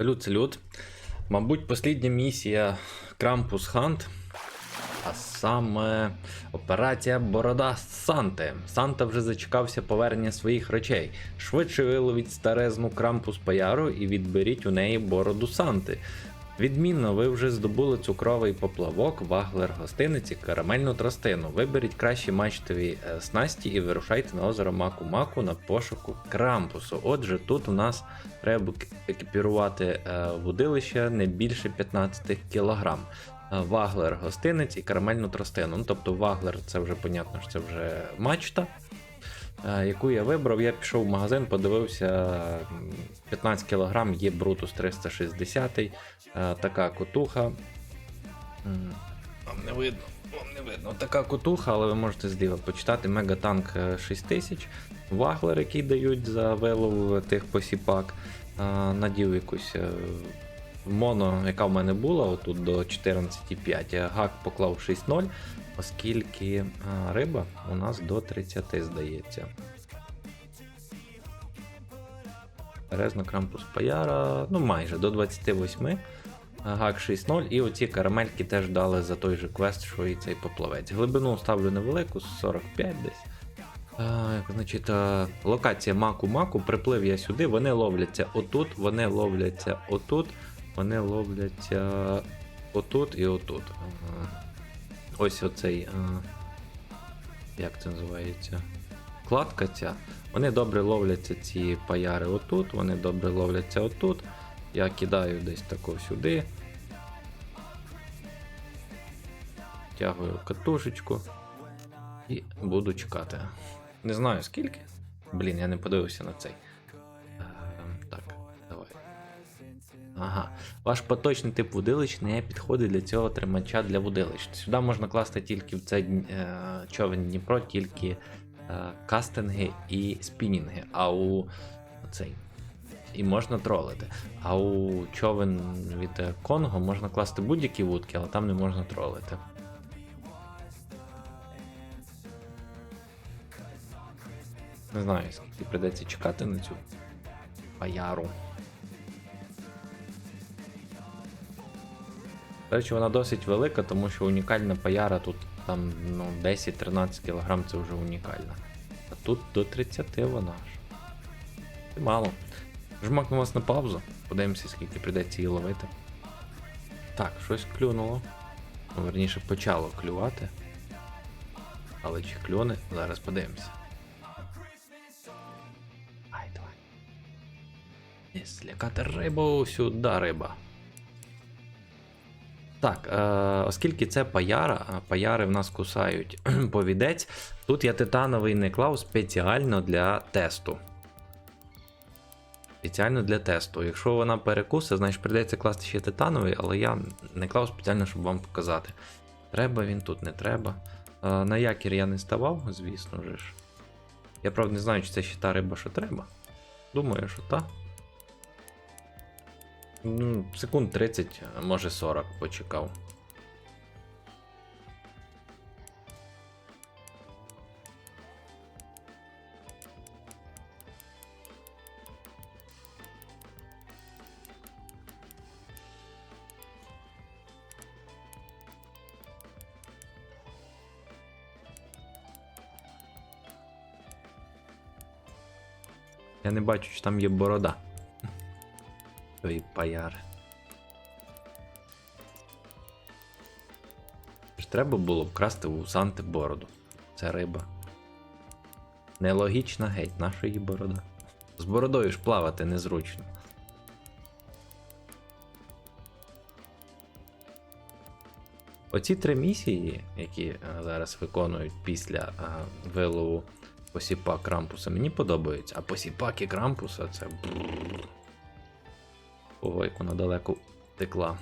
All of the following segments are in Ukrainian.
Салют, салют. Мабуть, послідня місія Крампус Хант. А саме операція Борода Санти. Санта вже зачекався повернення своїх речей. Швидше виловіть старезну Крампус Паяру і відберіть у неї бороду Санти. Відмінно, ви вже здобули цукровий поплавок, ваглер гостиниці, карамельну тростину. Виберіть кращі мачтові е, снасті і вирушайте на озеро Маку-Маку на пошуку Крампусу. Отже, тут у нас треба екіпірувати е, вудилище не більше 15 кг. Ваглер гостинець і карамельну тростину. Ну, тобто ваглер це вже понятно, що це вже мачта. Е, Яку я вибрав, я пішов в магазин, подивився 15 кг є Brutus 360, е, така котуха. Вам не видно, вам не видно. Така котуха, але ви можете зліва почитати. Мегатанк е, 6000, ваглер, який дають за вилов тих посіпак. Е, Надів якусь е, моно, яка в мене була, отут до 14,5. Гак поклав 6.0, оскільки е, риба у нас до 30, здається. Резно Крампус Паяра, ну майже до 28. Гак 6.0, і оці карамельки теж дали за той же квест, що і цей поплавець. Глибину ставлю невелику, 45 десь. А, значить, а, локація Маку-Маку, приплив я сюди, вони ловляться отут, вони ловляться отут, вони ловляться отут і отут. Ось оцей. А, як це називається? Кладка ця. Вони добре ловляться ці паяри отут, вони добре ловляться отут. Я кидаю десь тако сюди. Тягую катушечку і буду чекати. Не знаю скільки. Блін, я не подивився на цей. Ага. Ваш поточний тип вудилищ не підходить для цього тримача для вудилищ. Сюди можна класти тільки в цей е, човен Дніпро, тільки е, кастинги і спінінги. А у цей. І можна тролити. А у човен від е, Конго можна класти будь-які вудки, але там не можна тролити. Не знаю, скільки прийдеться чекати на цю паяру. До речі, вона досить велика, тому що унікальна паяра тут там ну, 10-13 кг це вже унікальна. А тут до 30 вона ж. Це мало. Жмакну вас на паузу, подивимося, скільки прийдеться її ловити. Так, щось клюнуло. Ну, верніше почало клювати. Але чи клюне, зараз подивимося. Ай, давай. Рибу, сюди риба. Так, е, оскільки це паяра, а паяри в нас кусають повідець, тут я титановий не клав спеціально для тесту. Спеціально для тесту. Якщо вона перекусе, значить прийдеться класти ще титановий, але я не клав спеціально, щоб вам показати. Треба він тут, не треба. Е, на якір я не ставав, звісно ж. Я правда не знаю, чи це ще та риба, що треба. Думаю, що та. Ну, секунд 30, а може 40 почекав. Я не бачу, чи там є борода. Той паяр. Треба було вкрасти у Санти бороду. Це риба. Нелогічна геть, нашої борода. З бородою ж плавати незручно. Оці три місії, які е, зараз виконують після е, вилову посіпа Крампуса, мені подобаються. А посіпаки Крампуса це. Ого, як вона далеко текла.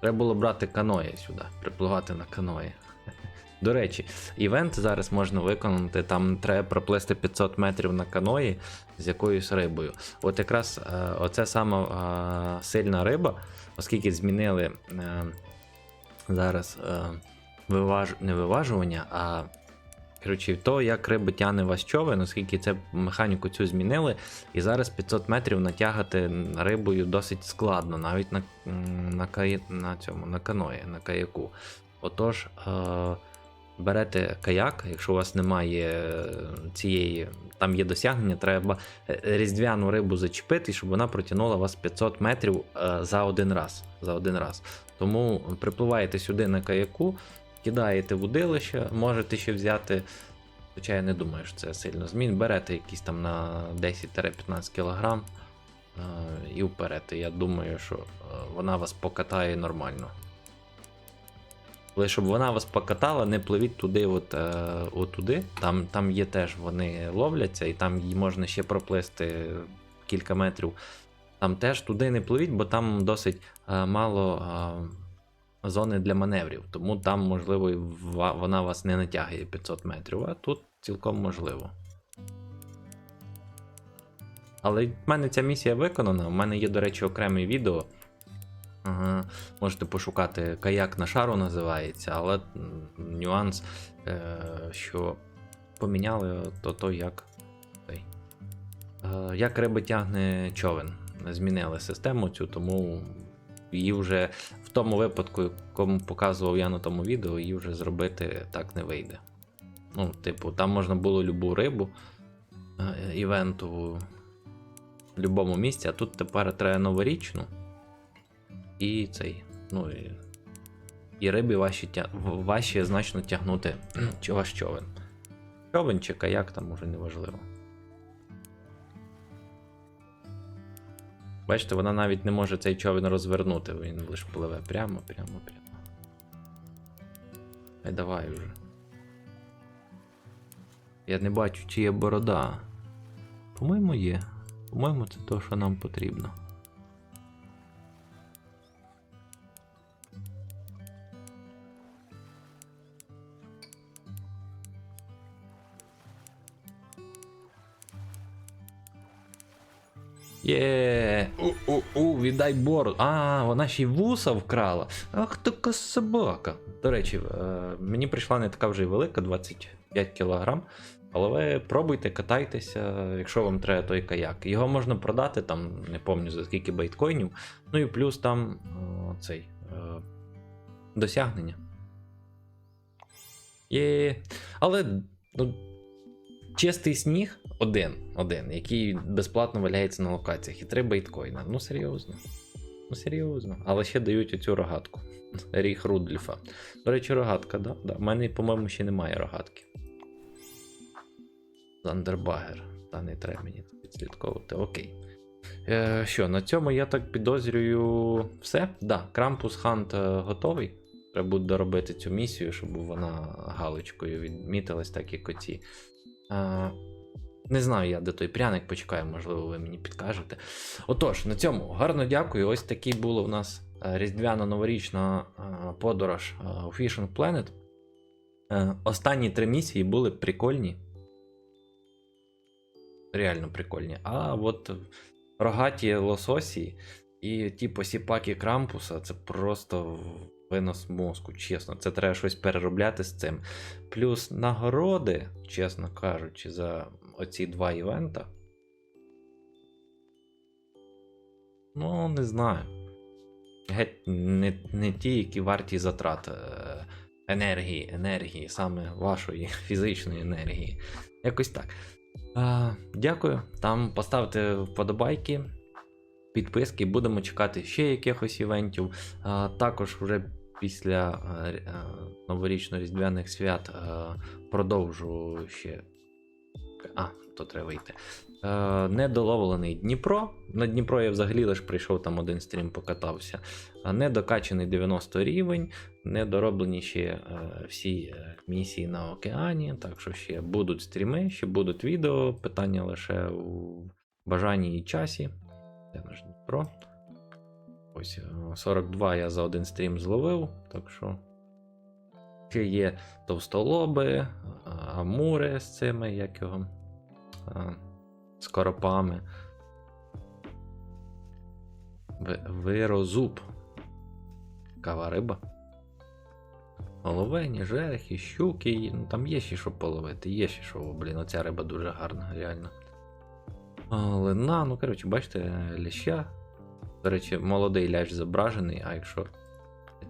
Треба було брати каної сюди, припливати на каної. До речі, івент зараз можна виконати, там треба проплисти 500 метрів на каної з якоюсь рибою. От якраз е, оце сама е, сильна риба, оскільки змінили е, зараз виваж... не виважування, а Коротше, то, як риба тягне вас човен, оскільки це механіку цю змінили, і зараз 500 метрів натягати рибою досить складно, навіть на, на, каї, на цьому, на каної, на каяку. Отож, е, берете каяк, якщо у вас немає цієї, там є досягнення, треба е, різдвяну рибу зачепити, щоб вона протягнула вас 500 метрів е, за один раз. За один раз. Тому припливаєте сюди на каяку, кидаєте вудилище, можете ще взяти. Хоча я не думаю, що це сильно змін. Берете якісь там на 10-15 кг е, і вперед. Я думаю, що е, вона вас покатає нормально. Але щоб вона вас покатала, не пливіть туди, от, е, отуди. Там, там є теж вони ловляться, і там її можна ще проплисти кілька метрів. Там теж туди не пливіть, бо там досить мало зони для маневрів. Тому там, можливо, вона вас не натягує 500 метрів, а тут цілком можливо. Але в мене ця місія виконана. У мене є, до речі, окреме відео. Ага, можете пошукати каяк на шару називається, але нюанс, е, що поміняли то, то як, е, як риба тягне човен. Змінили систему цю, тому її вже в тому випадку, кому показував я на тому відео, її вже зробити так не вийде. Ну, типу, там можна було любу рибу е, івентову в будь-якому місці, а тут тепер треба новорічну. І цей. Ну і, і риби важче, тя... в- значно тягнути чи ваш човен. Човен чи каяк там уже не Бачите, вона навіть не може цей човен розвернути, він лише пливе прямо, прямо, прямо. Ай давай вже. Я не бачу, чи є борода. По-моєму, є. По-моєму, це те, що нам потрібно. Є. У-у-у, віддай бороду. А, вона ще й вуса вкрала. Ах, така собака. До речі, е, мені прийшла не така вже й велика, 25 кг. Але ви пробуйте, катайтеся, якщо вам треба той каяк. Його можна продати, там, не пам'ятаю за скільки байткоїнів. Ну і плюс там цей е, досягнення. Є. Але ну, чистий сніг один, один, який безплатно валяється на локаціях, і три байткоїна. Ну серйозно. Ну серйозно. Але ще дають оцю рогатку. Ріг Рудольфа. До речі, рогатка, да? да. У мене, по-моєму, ще немає рогатки. Зандербагер. Та не треба мені тут відслідковувати. Окей. Е, що, на цьому я так підозрюю все. Да, Крампус Хант е, готовий. Треба буде доробити цю місію, щоб вона галочкою відмітилась, так як оці. Е, не знаю я, де той пряник почекаю, можливо, ви мені підкажете. Отож, на цьому гарно дякую. Ось такий була у нас е, різдвяно-новорічна е, подорож е, у Fishing Planet. Останні три місії були прикольні. Реально прикольні. А от рогаті лососі і ті посіпаки крампуса це просто винос мозку, чесно. Це треба щось переробляти з цим. Плюс нагороди, чесно кажучи, за оці два івента. Ну, не знаю. Геть не, не ті, які варті затрат е, енергії, енергії, саме вашої фізичної енергії. Якось так. А, дякую. Там поставте вподобайки, підписки, будемо чекати ще якихось івентів. А, також вже після е, е, новорічно-різдвяних свят е, продовжу ще. А, то треба вийти. Е, недоловлений Дніпро. На Дніпро я взагалі лише прийшов там один стрім, покатався. Е, Недокачаний 90 рівень, недороблені ще е, всі е, місії на океані. Так що ще будуть стріми, ще будуть відео. Питання лише у бажанні і часі. Це наш Дніпро. Ось е, 42 я за один стрім зловив, так що. Ще є товстолоби, е, амури з цими, як його. Е, З коропами. Ви- Вирозуб. Кава риба. Оловені, жерехи, щуки, ну там є ще що половити, є ще що, блін, оця риба дуже гарна, реально. Лина, ну коротше, бачите, ляща. До речі, молодий лящ зображений, а якщо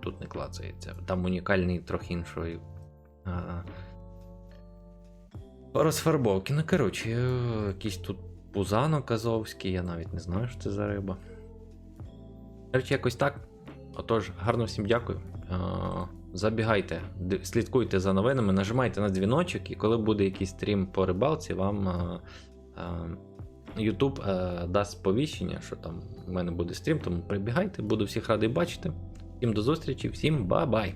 тут не клацається. Там унікальний трохи іншої. Розфарбовки. Ну, коротше, е, якийсь тут пузанок азовський, я навіть не знаю, що це за риба. Коротше, якось так. Отож, гарно всім дякую. Е, Забігайте, слідкуйте за новинами, нажимайте на дзвіночок, і коли буде якийсь стрім по рибалці, вам е, YouTube дасть сповіщення, що там у мене буде стрім, тому прибігайте, буду всіх радий бачити. Всім до зустрічі, всім ба-бай!